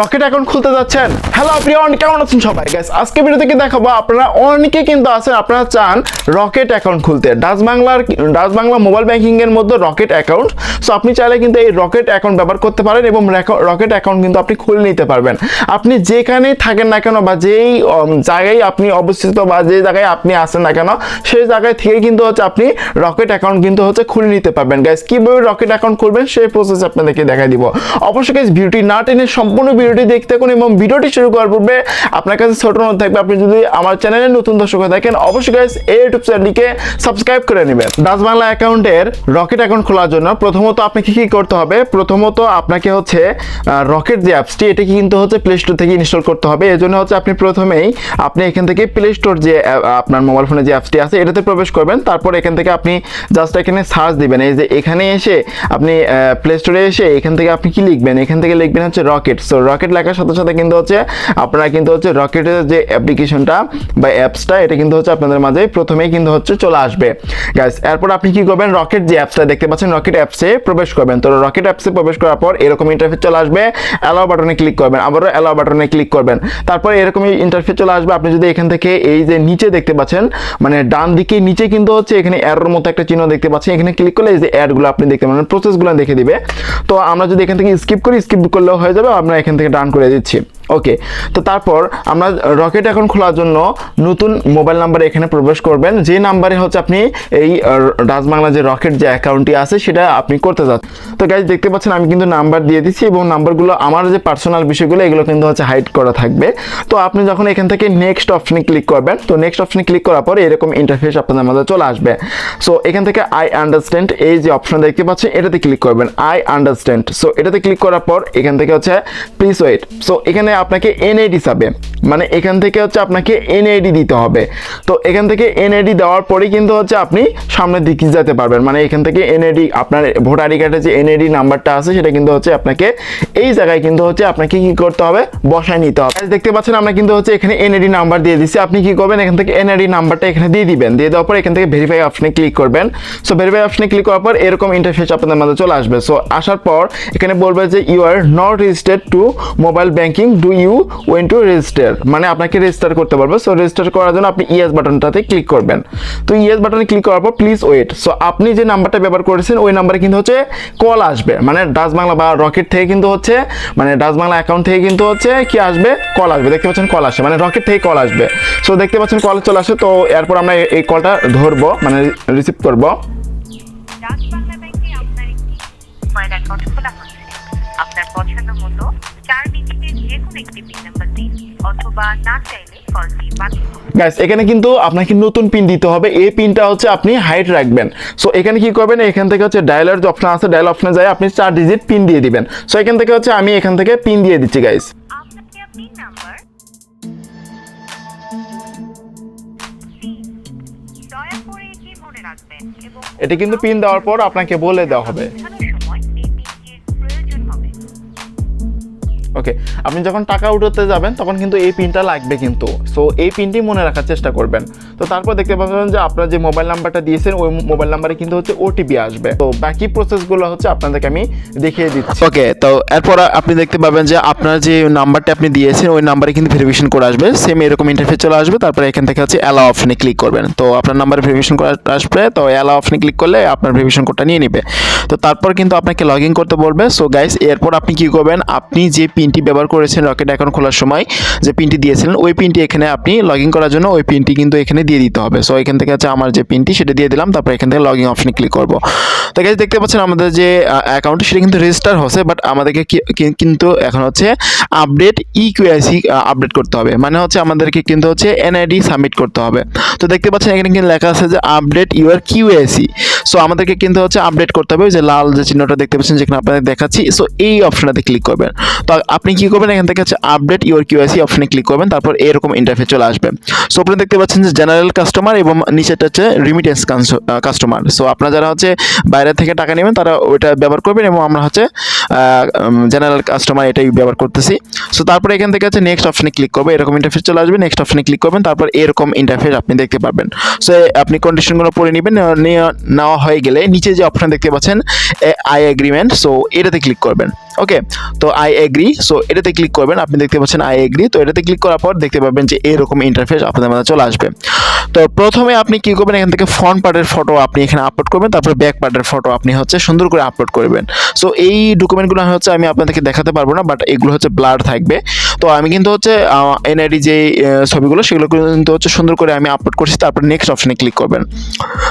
Rocket account খুলতে যাচ্ছেন। Hello everyone কেমন আছেন সবাই? গ্যাস আজকে ভিডিও থেকে দেখাবো, আপনারা অনেকে কিন্তু আছেন, আপনারা চান রকেট অ্যাকাউন্ট খুলতে। ডাচ বাংলার ডাচ বাংলা মোবাইল ব্যাংকিং এর মধ্যে রকেট অ্যাকাউন্ট সো আপনি চাইলে কিন্তু এই রকেট অ্যাকাউন্ট ব্যবহার করতে পারেন এবং রকেট অ্যাকাউন্ট কিন্তু আপনি খুলে নিতে পারবেন। আপনি যেখানেই থাকেন না কেন বা যেই জায়গায় আপনি অবস্থিত বা যে জায়গায় আপনি আছেন না কেন, সেই জায়গায় থেকে কিন্তু হচ্ছে আপনি রকেট অ্যাকাউন্ট কিন্তু হচ্ছে খুলে নিতে পারবেন। গাইস কীভাবে রকেট অ্যাকাউন্ট খুলবেন, সেই প্রসেস আপনাদেরকে দেখাই দিব। অবশ্যই গাইস ভিডিওটি না টেনে সম্পূর্ণ ভিডিওটি দেখতে থাকুন এবং ভিডিওটি শুরু করার পূর্বে আপনার কাছে ছোট নোট থাকবে, আপনি যদি আমার চ্যানেলে নতুন দর্শক হয়ে থাকেন, অবশ্যই গাইস এই ইউটিউব চ্যানেলটিকে সাবস্ক্রাইব করে নেবেন। ডাচ বাংলা অ্যাকাউন্টের রকেট অ্যাকাউন্ট খোলার জন্য প্রথমত আপনাকে কি করতে হবে? প্রথমত আপনাকে হচ্ছে রকেট যে অ্যাপসটি এটাকে কিন্তু হচ্ছে প্লে স্টোর থেকে ইনস্টল করতে হবে। এই জন্য হচ্ছে আপনি প্রথমেই আপনি এখান থেকে প্লে স্টোর যে আপনার মোবাইল ফোনে যে অ্যাপসটি আছে, এটাতে প্রবেশ করবেন। তারপর এখান থেকে আপনি জাস্ট এখানে সার্চ দিবেন। এই যে এখানে এসে আপনি প্লে স্টোরে এসে এখান থেকে আপনি কি লিখবেন? এখান থেকে লিখবেন হচ্ছে রকেট সো রকেট লেখার সাথে সাথে কিন্তু হচ্ছে আপনারা কিন্তু হচ্ছে রকেটের যে অ্যাপ্লিকেশনটা বা অ্যাপসটা এটা কিন্তু হচ্ছে আপনাদের মাঝে প্রথমেই কিন্তু হচ্ছে চলে আসবে। গাইস এরপর আপনি কি করবেন? রকেট যে অ্যাপসটা দেখতে পাচ্ছেন রকেট অ্যাপসে প্রবেশ করবেন। তো রকেট অ্যাপসে প্রবেশ করার পর এরকম ইন্টারফেস চলে আসবে। অ্যালাও বাটনে ক্লিক করবেন। আবারও অ্যালাও বাটনে ক্লিক করবেন। তারপর এরকমই ইন্টারফেস চলে আসবে। আপনি যদি এখান থেকে এই যে নিচে দেখতে পাচ্ছেন মানে ডান দিকে নিচে কিন্তু হচ্ছে এখানে অ্যারোর মতো একটা চিহ্ন দেখতে পাচ্ছেন। এখানে ক্লিক করলে এই যে অ্যাডগুলো আপনি দেখতে পাবেন প্রসেসগুলো দেখে দিবে। তো আমরা যদি এখান থেকে স্কিপ করি স্কিপ করলেও হয়ে যাবে। আমরা এখান থেকে ডান করে দিচ্ছি। ওকে তো তারপর আমরা রকেট অ্যাকাউন্ট খোলার জন্য নতুন মোবাইল নাম্বারে এখানে প্রবেশ করবেন। যে নাম্বারে হচ্ছে আপনি এই ডাচ বাংলা যে রকেট যে অ্যাকাউন্টটি আছে, সেটা আপনি করতে যাচ্ছেন। তো গাইজ দেখতে পাচ্ছেন আমি কিন্তু নাম্বার দিয়ে দিচ্ছি এবং নাম্বারগুলো আমার যে পার্সোনাল বিষয়গুলো, এগুলো কিন্তু হচ্ছে হাইড করা থাকবে। তো আপনি যখন এখান থেকে নেক্সট অপশনে ক্লিক করবেন, তো নেক্সট অপশনে ক্লিক করার পর এরকম ইন্টারফেস আপনাদের মধ্যে চলে আসবে। সো এখান থেকে আই আন্ডারস্ট্যান্ড এই যে অপশন দেখতে পাচ্ছেন, এটাতে ক্লিক করবেন। আই আন্ডারস্ট্যান্ড সো এটাতে ক্লিক করার পর এখান থেকে হচ্ছে প্লিজ ওয়েট সো এখানে আপনাকে এনএডি চাবে মানে এখান থেকে হচ্ছে আপনাকে এনআইডি দিতে হবে। তো এখান থেকে এনআইডি দেওয়ার পরেই কিন্তু হচ্ছে আপনি সামনের দিকে যেতে পারবেন। মানে এখান থেকে এনআইডি আপনার ভোটার আইডি কার্ডের যে এনআইডি নাম্বারটা আছে, সেটা কিন্তু হচ্ছে আপনাকে এই জায়গায় কিন্তু হচ্ছে আপনাকে কি করতে হবে? বসায় নিতে হবে। দেখতে পাচ্ছেন আমরা কিন্তু হচ্ছে এখানে এনআইডি নাম্বার দিয়ে দিচ্ছি আপনি কি করবেন? এখান থেকে এনআইডি নাম্বারটা এখানে দিয়ে দিবেন। দিয়ে দেওয়ার পর এখান থেকে ভেরিফাই অপশনে ক্লিক করবেন। সো ভেরিফাই অপশনে ক্লিক করার পর এরকম ইন্টারফেস আপনাদের মধ্যে চলে আসবে। সো আসার পর এখানে বলবে যে you are not registered to mobile banking do you want to register মানে আপনাকে রেজিস্টার করতে পারবে। সো রেজিস্টার করার জন্য আপনি ইএস বাটনটাতে ক্লিক করবেন। তো ইএস বাটনে ক্লিক করার পর প্লিজ ওয়েট সো আপনি যে নাম্বারটা ব্যবহার করেছেন, ওই নাম্বারে কিন্তু হচ্ছে কল আসবে। মানে ডাচ বাংলা বা রকেট থেকে কিন্তু হচ্ছে মানে ডাচ বাংলা অ্যাকাউন্ট থেকে কিন্তু হচ্ছে কি আসবে? কল আসবে। দেখতে পাচ্ছেন কল আসে মানে রকেট থেকে কল আসবে। সো দেখতে পাচ্ছেন কল চলে আসে তো এরপর আমরা এই কলটা ধরবো মানে রিসিভ করব। ডিজিটের একটি পিন নাম্বার দিন অথবা না চাইলে কলটি বাতিল গাইস এখানে কিন্তু আপনাকে নতুন পিন দিতে হবে। এই পিনটা হচ্ছে আপনি হাইট রাখবেন। সো এখানে কি করবেন? এখান থেকে হচ্ছে ডায়ালের যে অপশন আছে ডায়াল অপশনে যায় আপনি চার ডিজিট পিন দিয়ে দিবেন। সো এখান থেকে হচ্ছে আমি এখান থেকে পিন দিয়ে দিচ্ছি গাইস আপনাকে আপনি নাম্বার দয়া করে এটি মনে রাখবেন এবং এটা কিন্তু পিন দেওয়ার পর আপনাকে বলে দেওয়া হবে। ওকে আপনি যখন টাকা উঠাতে যাবেন, তখন কিন্তু এই পিনটা লাগবে কিন্তু। সো এই পিনটি মনে রাখার চেষ্টা করবেন। তো তারপর দেখতে পাবেন যে আপনার যে মোবাইল নাম্বারটা দিয়েছেন, ওই মোবাইল নাম্বারে কিন্তু হচ্ছে ওটিপি আসবে। তো বাকি প্রসেসগুলো হচ্ছে আপনাদেরকে আমি দেখিয়ে দিচ্ছি। ওকে তো এরপর আপনি দেখতে পাবেন যে আপনার যে নাম্বারটা আপনি দিয়েছেন, ওই নাম্বারে কিন্তু ভেরিফিকেশন করে আসবে। সেম এরকম ইন্টারফেস চলে আসবে। তারপরে এখান থেকে হচ্ছে অ্যালাও অপশনে ক্লিক করবেন। তো আপনার নাম্বারে ভেরিফিকেশন করে আসবে। তো অ্যালাও অপশনে ক্লিক করলে আপনার ভেরিফিকেশন কোডটা নিয়ে নেবে। তো তারপর কিন্তু আপনাকে লগ ইন করতে বলবে। সো গাইস এরপর আপনি কি করবেন? আপনি যে পিনটি ব্যবহার করেছেন রকেট অ্যাকাউন্ট খোলার সময় যে পিনটি দিয়েছিলেন, ওই পিনটি এখানে আপনি লগ ইন করার জন্য ওই পিনটি কিন্তু এখানে দিয়ে দিতে হবে। সো এখান থেকে হচ্ছে আমার যে পিনটি সেটা দিয়ে দিলাম, তারপর এখান থেকে লগ ইন অপশনে ক্লিক করব। তো গাইস দেখতে পাচ্ছেন আমাদের যে অ্যাকাউন্ট সেটা কিন্তু রেজিস্টার হচ্ছে বাট আমাদেরকে কিন্তু এখন হচ্ছে আপডেট ই কিউআইসি আপডেট করতে হবে। মানে হচ্ছে আমাদেরকে কিন্তু হচ্ছে এনআইডি সাবমিট করতে হবে। তো দেখতে পাচ্ছেন এখানে কিন্তু লেখা আছে যে আপডেট ইউর কিউআইসি সো আমাদেরকে কিন্তু হচ্ছে আপডেট করতে হবে যে লাল যে চিহ্নটা দেখতে পাচ্ছেন, যেখানে আপনাদের দেখাচ্ছি। সো এই অপশনটাতে ক্লিক করবেন। তো আপনি কি করবেন? এখান থেকে হচ্ছে আপডেট ইউর কিউআইসি অপশনে ক্লিক করবেন, তারপর এরকম ইন্টারফেস চলে আসবে। সো আপনি দেখতে পাচ্ছেন যে জেনারেল কাস্টমার এবং নিচেটা হচ্ছে রিমিটেন্স কাস্টমার সো আপনারা যারা হচ্ছে বাইরে থেকে টাকা নেবেন, তারা ওইটা ব্যবহার করবেন এবং আমরা হচ্ছে জেনারেল কাস্টমার এটাই ব্যবহার করতেছি। সো তারপরে এখান থেকে হচ্ছে নেক্সট অপশনে ক্লিক করবে, এরকম ইন্টারফেস চলে আসবে নেক্সট অপশনে ক্লিক করবেন, তারপর এরকম ইন্টারফেস আপনি দেখতে পাবেন সো আপনি কন্ডিশনগুলো পড়ে নেবেন নেওয়া- হয়ে গেলে নিচে যে অপশন দেখতে পাচ্ছেন আই এগ্রিমেন্ট সো এটাতে ক্লিক করবেন। ওকে তো আই এগ্রি সো এটাতে ক্লিক করবেন, আপনি দেখতে পাচ্ছেন আই এগ্রি তো এটাতে ক্লিক করার পর দেখতে পাবেন যে এরকম ইন্টারফেস আপনাদের মাঝে চলে আসবে। তো প্রথমে আপনি কি করবেন, এখান থেকে ফ্রন্ট পার্টের ফটো আপনি এখানে আপলোড করবেন, তারপর ব্যাক পার্টের ফটো আপনি হচ্ছে সুন্দর করে আপলোড করবেন। সো এই ডকুমেন্টগুলো হচ্ছে আমি আপনাদেরকে দেখাতে পারব না বাট এগুলো হচ্ছে ব্লার থাকবে। তো আমি কিন্তু হচ্ছে এনআইডি যে ছবিগুলো, সেগুলো কিন্তু হচ্ছে সুন্দর করে আমি আপলোড করছি, তারপর নেক্সট অপশনে ক্লিক করবেন।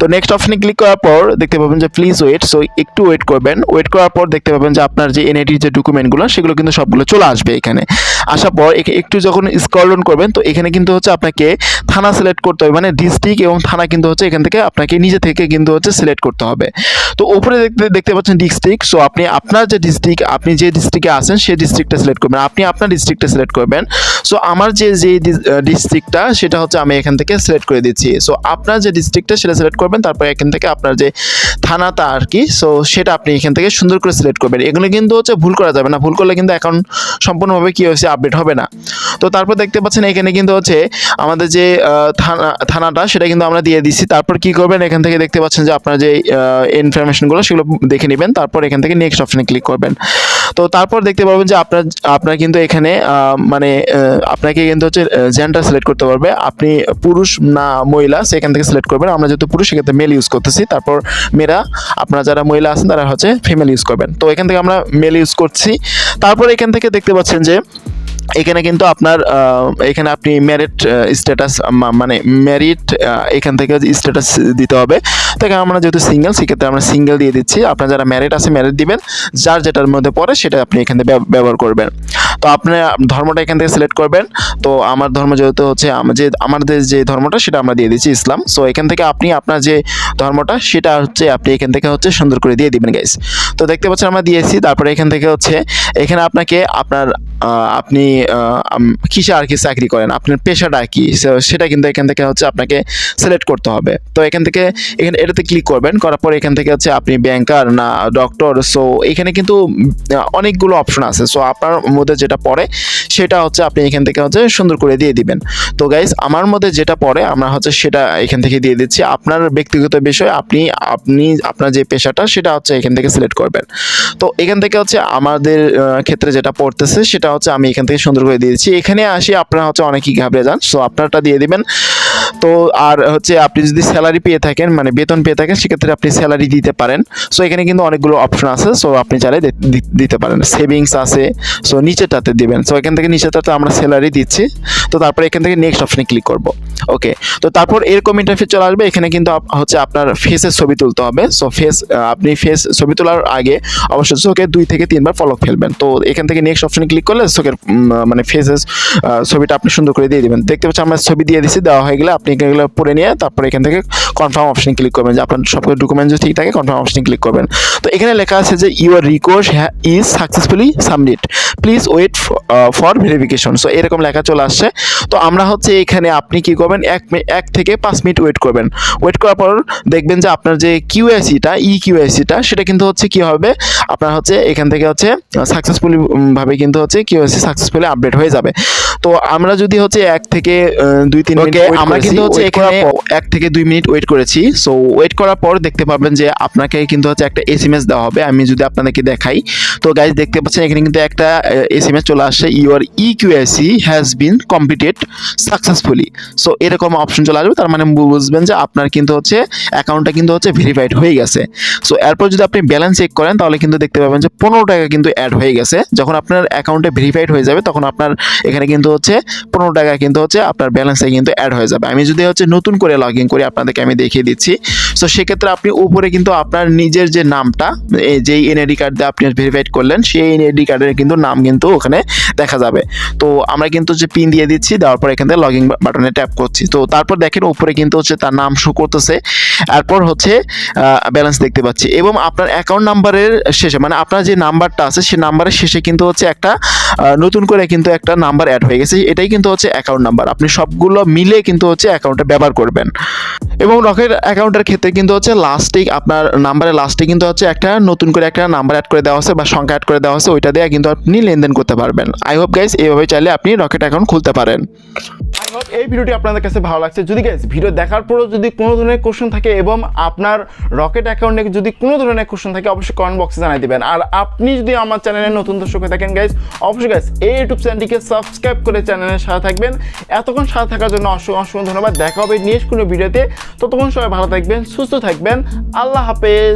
তো নেক্সট অপশনে ক্লিক করার পর দেখতে পাবেন যে প্লিজ ওয়েট সো একটু ওয়েট করবেন। ওয়েট করার পর দেখতে পাবেন যে, আপনার যে এনআইডির যে ডকুমেন্টগুলো সেগুলো কিন্তু সবগুলো চলে আসবে এখানে। আসার পর একে- একটু যখন স্ক্রল ডাউন করবেন, তো এখানে কিন্তু হচ্ছে আপনাকে থানা সিলেক্ট করতে হবে। মানে ডিস্ট্রিক্ট এবং থানা কিন্তু হচ্ছে এখান থেকে আপনাকে নিজে থেকে কিন্তু হচ্ছে সিলেক্ট করতে হবে। তো উপরে দেখতে দেখতে পাচ্ছেন ডিস্ট্রিক্ট সো আপনি আপনার যে ডিস্ট্রিক্ট আপনি যে ডিস্ট্রিক্টে আছেন, সেই ডিস্ট্রিক্টটা সিলেক্ট করবেন। আপনি আপনার ডিস্ট্রিক্টটা সিলেক্ট করবেন। সো আমার যে যে ডিস্ট্রিক্টটা সেটা হচ্ছে আমি এখান থেকে সিলেক্ট করে দিচ্ছি। সো আপনার যে ডিস্ট্রিক্টটা সেটা সিলেক্ট করবেন। তারপর এখান থেকে আপনার যে থানাটা আর কি সো সেটা আপনি এখান থেকে সুন্দর করে সিলেক্ট করবেন। এগুলো কিন্তু হচ্ছে ভুল করা যাবে না। ভুল করলে কিন্তু অ্যাকাউন্ট সম্পূর্ণভাবে কী হয়েছে? আপডেট হবে না। তো তারপর দেখতে পাচ্ছেন এখানে কিন্তু হচ্ছে আমাদের যে থানা, থানাটা, সেটা কিন্তু আমরা দিয়ে দিচ্ছি তারপর কি করবেন? এখান থেকে দেখতে পাচ্ছেন যে আপনার যে ইনফরমেশনগুলো সেগুলো দেখে নেবেন। তারপর এখান থেকে নেক্সট অপশনে ক্লিক করবেন। তো তারপর দেখতে পাবেন যে আপনার আপনার কিন্তু এখানে মানে আপনাকে কিন্তু হচ্ছে জেন্ডার সিলেক্ট করতে পারবে। আপনি পুরুষ না মহিলা, সেখান থেকে সিলেক্ট করবেন। আমরা যেহেতু পুরুষ, সেক্ষেত্রে মেল ইউজ করতেছি। তারপর মেয়েরা, আপনারা যারা মহিলা আছেন, তারা হচ্ছে ফিমেল ইউজ করবেন। তো এখান থেকে আমরা মেল ইউজ করছি। তারপর এখান থেকে দেখতে পাচ্ছেন যে এখানে কিন্তু আপনার এখানে আপনি ম্যারিড স্ট্যাটাস মানে ম্যারিড এখান থেকে স্ট্যাটাস দিতে হবে। তো এখানে আমরা যেহেতু সিঙ্গেল সেক্ষেত্রে আমরা সিঙ্গেল দিয়ে দিচ্ছি। আপনার যারা ম্যারিড আছে ম্যারিড দিবেন। যার যেটার মধ্যে পড়ে, সেটা আপনি এখান থেকে ব্যব- ব্যবহার করবেন। তো আপনি ধর্মটা এখান থেকে সিলেক্ট করবেন। তো আমার ধর্ম যেহেতু হচ্ছে যে আমাদের যে ধর্মটা সেটা আমরা দিয়ে দিচ্ছি ইসলাম। সো এখান থেকে আপনি আপনার যে ধর্মটা, সেটা হচ্ছে আপনি এখান থেকে হচ্ছে সুন্দর করে দিয়ে দিবেন গাইস তো দেখতে পাচ্ছেন আমরা দিয়েছি, তারপরে এখান থেকে হচ্ছে, এখানে আপনাকে আপনার আপনি কিসে আর কি চাকরি করেন, আপনার পেশাটা কি? সেটা কিন্তু এখান থেকে হচ্ছে আপনাকে সিলেক্ট করতে হবে। তো এখান থেকে, এখানে এটাতে ক্লিক করবেন, করার পর এখান থেকে হচ্ছে আপনি ব্যাংকার না ডক্টর সো এখানে কিন্তু অনেকগুলো অপশন আছে। সো আপনার মধ্যে যেটা পড়ে সেটা হচ্ছে আপনি এখান থেকে হচ্ছে সুন্দর করে দিয়ে দিবেন। তো গাইজ আমার মধ্যে যেটা পড়ে আমরা হচ্ছে সেটা এখান থেকে দিয়ে দিচ্ছি। আপনার ব্যক্তিগত বিষয়, আপনি আপনি, আপনার যে পেশাটা, সেটা হচ্ছে এখান থেকে সিলেক্ট করবেন। তো এখান থেকে হচ্ছে আমাদের ক্ষেত্রে যেটা পড়তেছে, সেটা হচ্ছে আমি এখান থেকে সুন্দর করে দিয়ে দিচ্ছি। এখানে আসি, আপনারা হচ্ছে অনেকেই ঘাবড়ে যান। সো আপনারটা দিয়ে দিবেন। তো আর হচ্ছে আপনি যদি স্যালারি পেয়ে থাকেন মানে বেতন পেয়ে থাকেন, সেক্ষেত্রে আপনি স্যালারি দিতে পারেন। সো এখানে কিন্তু অনেকগুলো অপশন আছে। সো আপনি চাইলে দিতে পারেন। সেভিংস আছে। সো নিচেরটাতে দেবেন। সো এখান থেকে নিচেটাতে আমরা স্যালারি দিচ্ছি। তো তারপরে এখান থেকে নেক্সট অপশনে ক্লিক করব। ওকে তো তারপর এরকম ইন্টারফেস চলে আসবে, এখানে কিন্তু হচ্ছে আপনার ফেসের ছবি তুলতে হবে। সো ফেস আপনি ফেস ছবি তোলার আগে অবশ্যই চোখে দুই থেকে তিনবার ফলক ফেলবেন। তো এখান থেকে নেক্সট অপশনে ক্লিক করলে চোখের মানে ফেসেস ছবিটা আপনি সুন্দর করে দিয়ে দিবেন। দেখতে পাচ্ছেন আমরা ছবি দিয়ে দিছি, দেওয়া হয়ে গেলে আপনি এগুলো পড়ে নিয়ে তারপরে এখান থেকে কনফার্ম অপশনে ক্লিক করবেন যে আপনার সব ডকুমেন্ট যদি ঠিক থাকে কনফার্ম অপশনে ক্লিক করবেন। তো এখানে লেখা আছে যে your request is successfully submit please wait for verification so এরকম লেখা চলে আসছে। তো আমরা হচ্ছে এখানে আপনি কি করবেন এক এক থেকে পাঁচ মিনিট ওয়েট করবেন। ওয়েট করার পর দেখবেন যে আপনার যে কিউএসিটা ই কিউএসিটা সেটা কিন্তু হচ্ছে কি হবে? আপনার হচ্ছে এখান থেকে হচ্ছে সাকসেসফুলি ভাবে কিন্তু হচ্ছে কিউএসি সাকসেসফুলি আপডেট হয়ে যাবে। তো আমরা যদি হচ্ছে এক থেকে দুই তিন মিনিট আমরা কিন্তু হচ্ছে এখানে এক থেকে দুই মিনিট ওয়েট করেছি। সো ওয়েট করার পর দেখতে পাবেন যে আপনাকে কিন্তু হচ্ছে একটা এস এম এস দেওয়া হবে। আমি যদি আপনাদেরকে দেখাই তো গাইজ দেখতে পাচ্ছেন এখানে কিন্তু একটা এস এম এস চলে আসছে your E QAC has been completed successfully so এরকম অপশন চলে আসবে, তার মানে বুঝবেন যে আপনার কিন্তু হচ্ছে অ্যাকাউন্টটা কিন্তু হচ্ছে ভেরিফাইড হয়ে গেছে। সো এরপর যদি আপনি ব্যালেন্স চেক করেন, তাহলে কিন্তু দেখতে পাবেন যে পনেরো টাকা কিন্তু অ্যাড হয়ে গেছে। যখন আপনার অ্যাকাউন্টে ভেরিফাইড হয়ে যাবে, তখন আপনার এখানে কিন্তু হচ্ছে পনেরো টাকা কিন্তু হচ্ছে আপনার ব্যালেন্সে কিন্তু অ্যাড হয়ে যাবে। আমি যদি হচ্ছে নতুন করে লগ ইন করি, আপনাদেরকে আমি দেখিয়ে দিচ্ছি। সো সেক্ষেত্রে আপনি উপরে কিন্তু আপনার নিজের যে নামটা যেই এনআইডি কার্ড দিয়ে আপনি ভেরিফাইড করলেন, সেই এনআইডি কার্ডের কিন্তু নাম কিন্তু ওখানে দেখা যাবে। তো, আমরা কিন্তু যে পিন দিয়ে দিচ্ছি, দেওয়ার পর এখান থেকে লগ ইন বাটনে ট্যাপ করছি। তো তারপর দেখেন উপরে কিন্তু হচ্ছে তার নাম শো করতেছে। এরপর হচ্ছে ব্যালেন্স দেখতে পাচ্ছি। এবং আপনার অ্যাকাউন্ট নাম্বারের শেষে মানে আপনার যে নাম্বারটা আছে সেই নাম্বারের শেষে কিন্তু হচ্ছে একটা নতুন করে কিন্তু একটা নাম্বার অ্যাড হয়ে গেছে। এটাই কিন্তু হচ্ছে অ্যাকাউন্ট নাম্বার আপনি সবগুলো মিলে কিন্তু হচ্ছে অ্যাকাউন্টটা ব্যবহার করবেন। এবং রকের অ্যাকাউন্টের ক্ষেত্রে কিন্তু হচ্ছে লাস্টে আপনার নাম্বারের লাস্টে কিন্তু হচ্ছে একটা নতুন করে একটা নাম্বার অ্যাড করে দেওয়া আছে বা সংখ্যা অ্যাড করে দেওয়া আছে, ওইটা দিয়ে কিন্তু আপনি লেনদেন করতে পারবেন। আই হোপ গাইস এইভাবে চাইলে আপনি রকেট অ্যাকাউন্ট খুলতে পারেন। আই হোপ এই ভিডিওটি আপনাদের কাছে ভালো লাগছে, যদি গাইজ ভিডিও দেখার পরও যদি কোনো ধরনের কোশ্চেন থাকে এবং আপনার রকেট অ্যাকাউন্টে যদি কোনো ধরনের কোশ্চেন থাকে, অবশ্যই কমেন্ট বক্সে জানাই দেবেন। আর আপনি যদি আমার চ্যানেলে নতুন দর্শক হয়ে থাকেন গাইজ অবশ্যই গাইজ এই ইউটিউব চ্যানেলটিকে সাবস্ক্রাইব করে চ্যানেলের সাথে থাকবেন। এতক্ষণ সাথে থাকার জন্য অসংখ্য অসংখ্য ধন্যবাদ। দেখা হবে নেক্সট কোনো ভিডিওতে ততক্ষণ সবাই ভালো থাকবেন, সুস্থ থাকবেন। আল্লাহ হাফেজ।